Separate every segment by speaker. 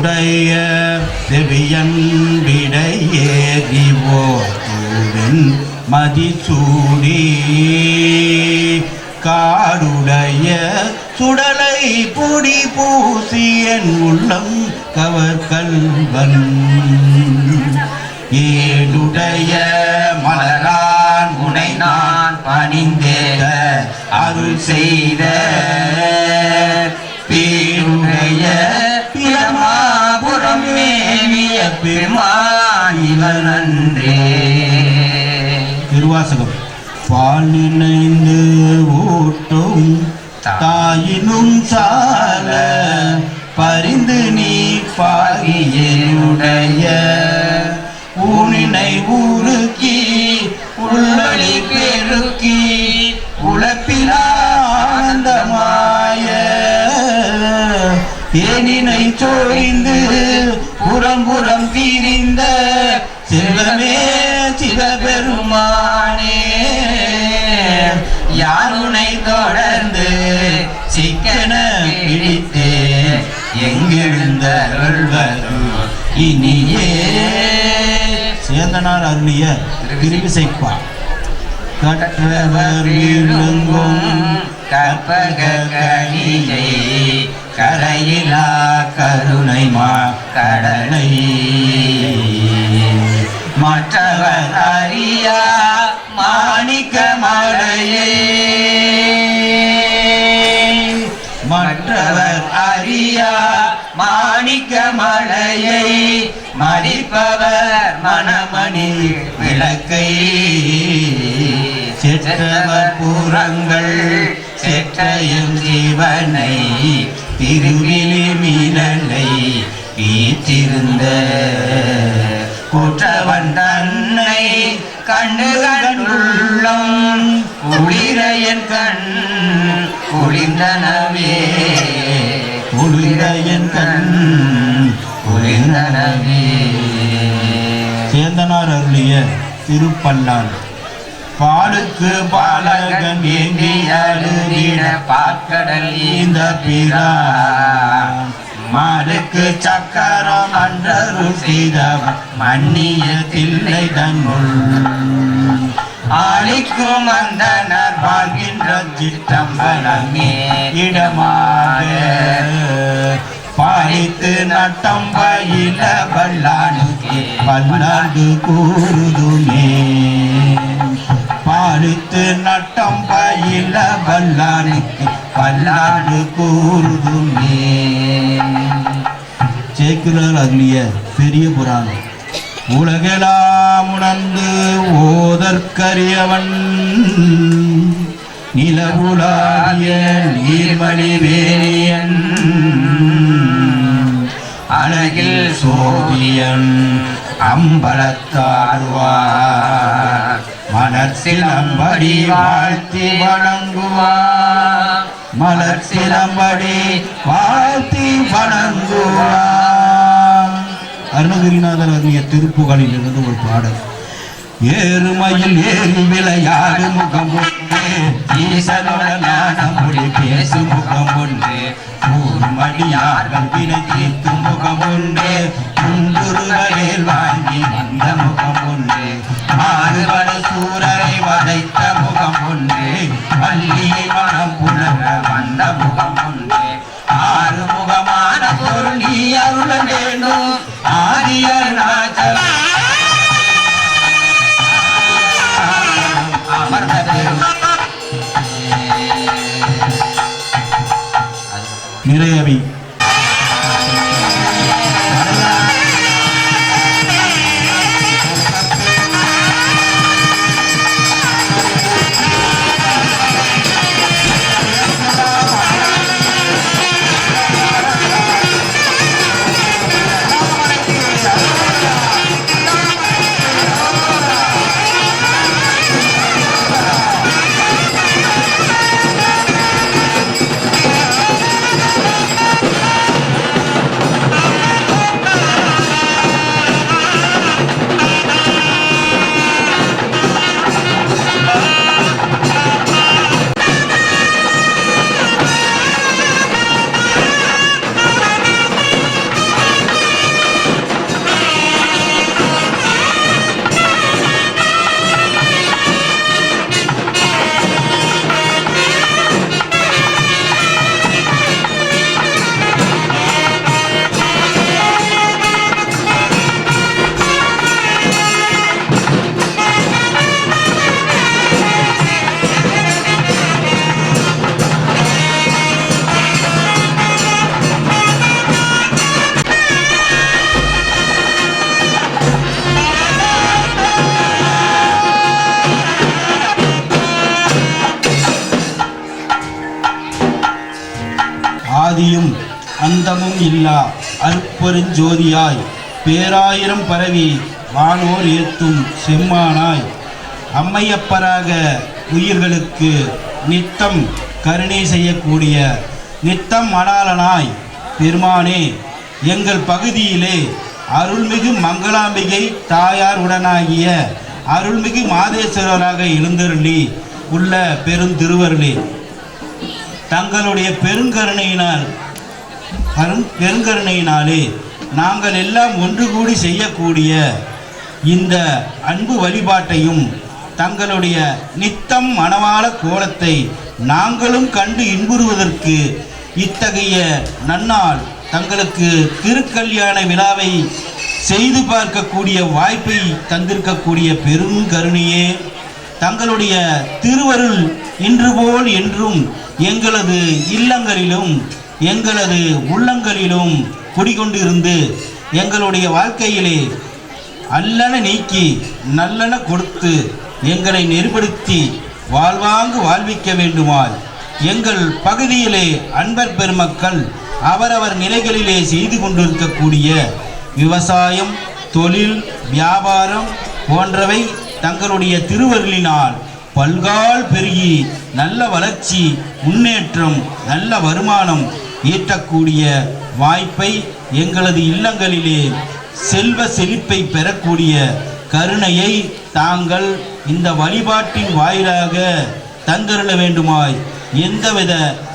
Speaker 1: உடைய செவியன் விடையேறி மதிசூடி காடுடைய சுடலை பொடி பூசியன் உள்ளம் கவர்கல்வன் ஏடுடைய மலரான் உனை நான் பணிந்தேக அருள் செய்த. பேருடைய மேவிய பெருமானிவன் நன்றே திருவாசகம். பால் நினைந்து ஊட்டும் தாயினும் சால பரிந்து நீ பாகியனுடைய ஊனினை ஊருக்கி உள்ளொளி பெருக்கி உழப்பிலானந்தமாய தேனினை சோய்ந்து புறம் புறம் தீரிந்த சிவமே சிவபெருமானே. யாருனை தொடர்ந்து சிக்கன பிடித்து? எங்கெழுந்த இனியே? சேந்தனார் அருளிய திருவிசைப்பா. கற்றவர் விழுங்கும் கற்பக கணியை கரையிலா கருணை மா கடலை மற்றவர் அறியா மாணிக்க மலையே. மற்றவர் அறியா மாணிக்க மலையை. மதிப்பவர் மணமணி விளக்கை. செற்றவர் புறங்கள் செற்றையும் ஜீவனை திருவிழி மீனலை வீற்றிருந்த குற்றவன் தன்னை கண்டு கண்டுள்ளம். குளிரையன் கண் குளிர்ந்தனவே. குளிரையன் கண் குளிர்ந்தனவே. சேந்தனார் அருளிய திருப்பல்லான். பாலுக்கு பாலகன் ஏங்கி அழுதிட பார்க்கடல் இந்த பிரான் மாடுக்கு சக்கரம் அன்றரு செய்தவன் மன்னிய தில்லை தன்னுள். ஆளிக்கும் அந்தனர் வாழ்கின்ற சிற்றம்பலமே இடமாக பாலித்து நட்டம் பயில வல்லானுக்கு பல்லாண்டு கூறுதுமே. பாலித்து நட்டம் பயில வல்லானுக்கு பல்லாடு கூறுதுமே. சேக்குலர் அருளிய பெரிய புராணம். உலகெல்லாம் உணர்ந்து ஓதற்கரியவன். நிலவுலாகிய நீர்மணி வேணியன். அழகில் சோதியன் அம்பலத்தாழ்வார் மலர் சிலம்படி வாழ்த்தி வணங்குவார். மலர் சிலம்படி வாழ்த்தி வணங்குவார். அருணகிரிநாதர் அருளிய திருப்புகளில் இருந்து ஒரு பாடல். ஏறுமையில் ஏறி விளையாடு முகம் ஈசனோட அருள வேண்டும். ஆதியர் நாச்சலம் அமர்ந்த அந்தமும் இல்லா. அற்பெருஞ்சோதியாய் பேராயிரம் பரவி வானோர் ஏத்தும் செம்மானாய். அம்மையப்பராக உயிர்களுக்கு நித்தம் கருணை செய்யக்கூடிய நித்தம் மணாலனாய் பெருமானே எங்கள் பகுதியிலே அருள்மிகு மங்களாம்பிகை தாயார் உடனாகிய அருள்மிகு மாதேஸ்வரராக எழுந்தருளி உள்ள பெருந்திருவருளே. தங்களுடைய பெருங்கருணையினால் அரும் பெருங்கருணையினாலே நாங்கள் எல்லாம் ஒன்று கூடி செய்யக்கூடிய இந்த அன்பு வழிபாட்டையும் தங்களுடைய நித்தம் மணவாள கோலத்தை நாங்களும் கண்டு இன்புறுவதற்கு இத்தகைய நன்னாள் தங்களுக்கு திருக்கல்யாண விழாவை செய்து பார்க்கக்கூடிய வாய்ப்பை தந்திருக்கக்கூடிய பெருங்கருணையே தங்களுடைய திருவருள் இன்று போல் என்றும் எங்களது இல்லங்களிலும் எங்களது உள்ளங்களிலும் குடிகொண்டிருந்து எங்களுடைய வாழ்க்கையிலே அல்லன நீக்கி நல்லன கொடுத்து எங்களை நெருப்படுத்தி வாழ்வாங்கு வாழ்விக்க வேண்டுமாய். எங்கள் பகுதியிலே அன்பர் பெருமக்கள் அவரவர் நிலைகளிலே செய்து கொண்டிருக்கக்கூடிய விவசாயம் தொழில் வியாபாரம் போன்றவை தங்களுடைய திருவருளினால் பல்கால் பெருகி நல்ல வளர்ச்சி முன்னேற்றம் நல்ல வருமானம் ஈட்டக்கூடிய வாய்ப்பை எங்களது இல்லங்களிலே செல்வ செழிப்பை பெறக்கூடிய கருணையை தாங்கள் இந்த வழிபாட்டின் வாயிலாக தந்தருள வேண்டுமாய் எந்தவித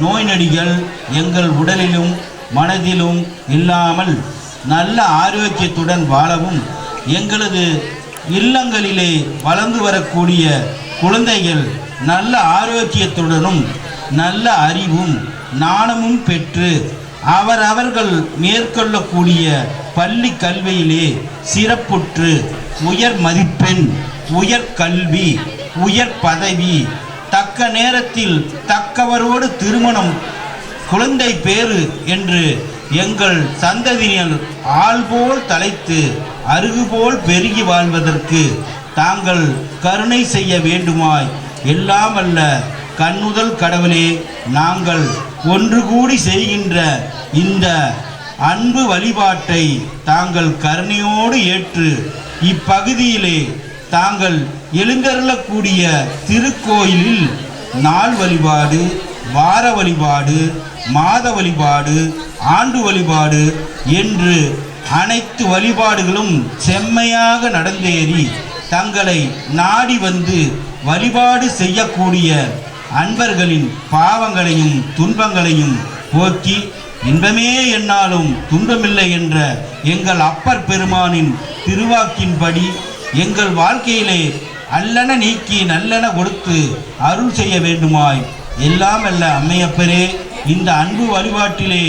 Speaker 1: நோய் நொடிகள் எங்கள் உடலிலும் மனதிலும் இல்லாமல் நல்ல ஆரோக்கியத்துடன் வாழவும் எங்களது இல்லங்களிலே வளர்ந்து வரக்கூடிய குழந்தைகள் நல்ல ஆரோக்கியத்துடனும் நல்ல அறிவும் நாணமும் பெற்று அவர் அவர்கள் மேற்கொள்ளக்கூடிய பள்ளி கல்வியிலே சிறப்புற்று உயர் மதிப்பெண் உயர் கல்வி உயர் பதவி தக்க நேரத்தில் தக்கவரோடு திருமணம் குழந்தை பேறு என்று எங்கள் சந்ததியினர் ஆள்போல் தலைத்து அருகுபோல் பெருகி வாழ்வதற்கு தாங்கள் கருணை செய்ய வேண்டுமாய். எல்லாம் அல்ல கண்ணுதல் கடவுளே நாங்கள் ஒன்று கூடி செய்கின்ற இந்த அன்பு வழிபாட்டை தாங்கள் கருணையோடு ஏற்று இப்பகுதியிலே தாங்கள் எழுந்தருளக்கூடிய திருக்கோயிலில் நாள் வழிபாடு வார வழிபாடு மாத வழிபாடு ஆண்டு வழிபாடு என்று அனைத்து வழிபாடுகளும் செம்மையாக நடந்தேறி தங்களை நாடி வந்து வழிபாடு செய்யக்கூடிய அன்பர்களின் பாவங்களையும் துன்பங்களையும் போக்கி இன்பமே என்னாலும் துன்பமில்லை என்ற எங்கள் அப்பர் பெருமானின் திருவாக்கின்படி எங்கள் வாழ்க்கையிலே அல்லன நீக்கி நல்லன கொடுத்து அருள் செய்ய வேண்டுமாய் எல்லாம் அல்ல அம்மையப்பரே இந்த அன்பு வழிபாட்டிலே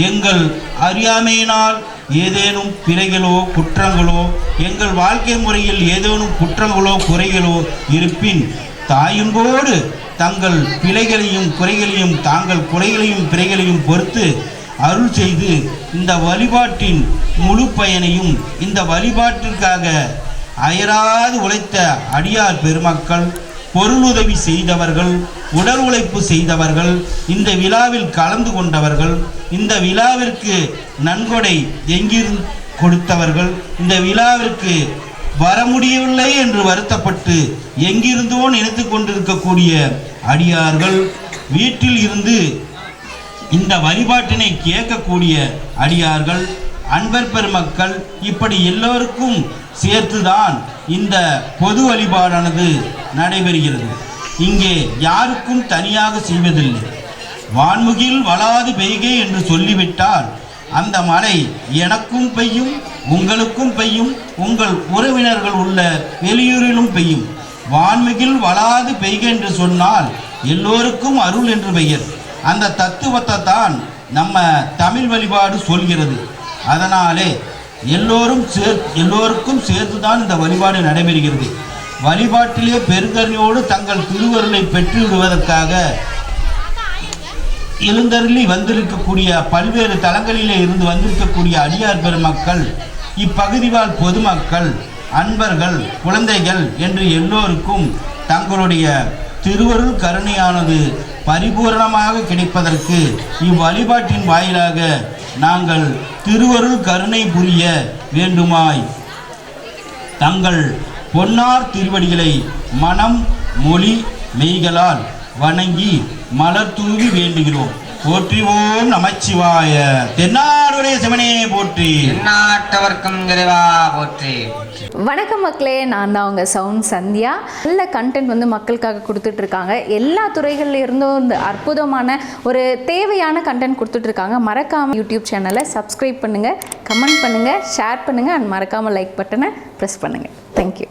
Speaker 1: எங்கள் அறியாமையினால் ஏதேனும் பிழைகளோ குற்றங்களோ எங்கள் வாழ்க்கை முறையில் ஏதேனும் குற்றங்களோ குறைகளோ இருப்பின் தாயும்போடு தங்கள் பிழைகளையும் குறைகளையும் தாங்கள் குறைகளையும் பிழைகளையும் பொறுத்து அருள் செய்து இந்த வழிபாட்டின் முழு பயனையும் இந்த வழிபாட்டிற்காக அயராது உழைத்த அடியார் பெருமக்கள் பொருளுதவி செய்தவர்கள் உடல் உழைப்பு செய்தவர்கள் இந்த விழாவில் கலந்து கொண்டவர்கள் இந்த விழாவிற்கு நன்கொடை எங்கிருந்து கொடுத்தவர்கள் இந்த விழாவிற்கு வர முடியவில்லை என்று வருத்தப்பட்டு எங்கிருந்தோ நினைத்து கொண்டிருக்கக்கூடிய அடியார்கள் வீட்டில் இருந்து இந்த வழிபாட்டினை கேட்கக்கூடிய அடியார்கள் அன்பர் பெருமக்கள் இப்படி எல்லோருக்கும் சேர்த்துதான் இந்த பொது வழிபாடானது நடைபெறுகிறது. இங்கே யாருக்கும் தனியாக செய்வதில்லை. வான்முகில் வளாது பெய்கே என்று சொல்லிவிட்டால் அந்த மழை எனக்கும் பெய்யும் உங்களுக்கும் பெய்யும் உங்கள் உறவினர்கள் உள்ள வெளியூரிலும் பெய்யும். வான்மிகில் வளாது பெய்க என்று சொன்னால் எல்லோருக்கும் அருள் என்று பெயர். அந்த தத்துவத்தை தான் நம்ம தமிழ் வழிபாடு சொல்கிறது. அதனாலே எல்லோரும் சேர் எல்லோருக்கும் சேர்த்து தான் இந்த வழிபாடு நடைபெறுகிறது. வழிபாட்டிலே பெருங்கருணையோடு தங்கள் திருவருளை பெற்று விடுவதற்காக எழுந்தருளி வந்திருக்கக்கூடிய பல்வேறு தலங்களிலே இருந்து வந்திருக்கக்கூடிய அடியார் பெருமக்கள் இப்பகுதி வாழ் பொதுமக்கள் அன்பர்கள் குழந்தைகள் என்று எல்லோருக்கும் தங்களுடைய திருவருள் கருணையானது பரிபூரணமாக கிடைப்பதற்கு இவ்வழிபாட்டின் வாயிலாக நாங்கள் திருவருள் கருணை புரிய வேண்டுமாய். தங்கள் பொன்னார் திருவடிகளை மனம் மொழி மெய்களால் வணங்கி மலர் தூவி வேண்டுகிறோம். போற்றி ஓம் நமச்சிவாய. தென்னாடுடைய சிவனே போற்றி.
Speaker 2: எந்நாட்டவர்க்கும் இறைவா போற்றி.
Speaker 3: வணக்கம் மக்களே நான் தான் உங்கள் சவுண்ட் சந்தியா. நல்ல கண்டென்ட் வந்து மக்களுக்காக கொடுத்துட்டு இருக்காங்க எல்லா துறைகள்ல இருந்தும் இந்த அற்புதமான ஒரு தேவையான கண்டென்ட் கொடுத்துட்டு இருக்காங்க மறக்காமல் யூடியூப் சேனலை சப்ஸ்கிரைப் பண்ணுங்கள் கமெண்ட் பண்ணுங்கள் ஷேர் பண்ணுங்கள் அண்ட் மறக்காமல் லைக் பட்டனை ப்ரெஸ் பண்ணுங்கள் தேங்க்யூ